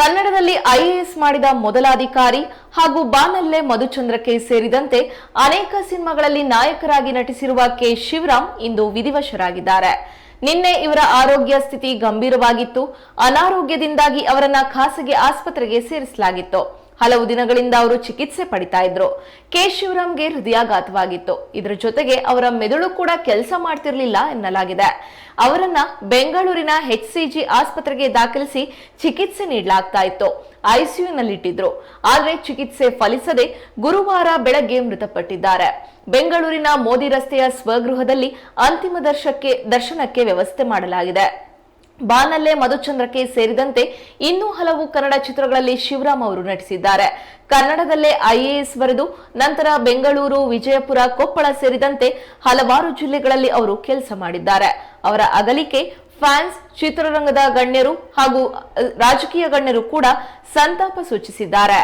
ಕನ್ನಡದಲ್ಲಿ ಐಎಎಸ್ ಮಾಡಿದ ಮೊದಲ ಅಧಿಕಾರಿ ಹಾಗೂ ಬಾನಲ್ಲೆ ಮಧುಚಂದ್ರಕ್ಕೆ ಸೇರಿದಂತೆ ಅನೇಕ ಸಿನಿಮಾಗಳಲ್ಲಿ ನಾಯಕರಾಗಿ ನಟಿಸಿರುವ ಕೆ ಶಿವರಾಮ್ ಇಂದು ವಿಧಿವಶರಾಗಿದ್ದಾರೆ. ನಿನ್ನೆ ಇವರ ಆರೋಗ್ಯ ಸ್ಥಿತಿ ಗಂಭೀರವಾಗಿತ್ತು. ಅನಾರೋಗ್ಯದಿಂದಾಗಿ ಅವರನ್ನ ಖಾಸಗಿ ಆಸ್ಪತ್ರೆಗೆ ಸೇರಿಸಲಾಗಿತ್ತು. ಹಲವು ದಿನಗಳಿಂದ ಅವರು ಚಿಕಿತ್ಸೆ ಪಡಿತಾ ಇದ್ರು. ಕೆ ಶಿವರಾಮ್ಗೆ ಹೃದಯಾಘಾತವಾಗಿತ್ತು. ಇದರ ಜೊತೆಗೆ ಅವರ ಮೆದುಳು ಕೂಡ ಕೆಲಸ ಮಾಡ್ತಿರಲಿಲ್ಲ ಎನ್ನಲಾಗಿದೆ. ಅವರನ್ನ ಬೆಂಗಳೂರಿನ ಎಚ್ಸಿಜಿ ಆಸ್ಪತ್ರೆಗೆ ದಾಖಲಿಸಿ ಚಿಕಿತ್ಸೆ ನೀಡಲಾಗ್ತಾ ಇತ್ತು. ಐಸಿಯುನಲ್ಲಿಟ್ಟಿದ್ರು. ಆದರೆ ಚಿಕಿತ್ಸೆ ಫಲಿಸದೆ ಗುರುವಾರ ಬೆಳಗ್ಗೆ ಮೃತಪಟ್ಟಿದ್ದಾರೆ. ಬೆಂಗಳೂರಿನ ಮೋದಿ ರಸ್ತೆಯ ಸ್ವಗೃಹದಲ್ಲಿ ಅಂತಿಮ ದರ್ಶಕ್ಕೆ, ದರ್ಶನಕ್ಕೆ ವ್ಯವಸ್ಥೆ ಮಾಡಲಾಗಿದೆ. ಬಾನಲ್ಲೆ ಮಧುಚಂದ್ರಕ್ಕೆ ಸೇರಿದಂತೆ ಇನ್ನೂ ಹಲವು ಕನ್ನಡ ಚಿತ್ರಗಳಲ್ಲಿ ಶಿವರಾಮ್ ಅವರು ನಟಿಸಿದ್ದಾರೆ. ಕನ್ನಡದಲ್ಲೇ ಐಎಎಸ್ ಬರೆದು, ನಂತರ ಬೆಂಗಳೂರು, ವಿಜಯಪುರ, ಕೊಪ್ಪಳ ಸೇರಿದಂತೆ ಹಲವಾರು ಜಿಲ್ಲೆಗಳಲ್ಲಿ ಅವರು ಕೆಲಸ ಮಾಡಿದ್ದಾರೆ. ಅವರ ಅಗಲಿಕೆ ಫ್ಯಾನ್ಸ್, ಚಿತ್ರರಂಗದ ಗಣ್ಯರು ಹಾಗೂ ರಾಜಕೀಯ ಗಣ್ಯರು ಕೂಡ ಸಂತಾಪ ಸೂಚಿಸಿದ್ದಾರೆ.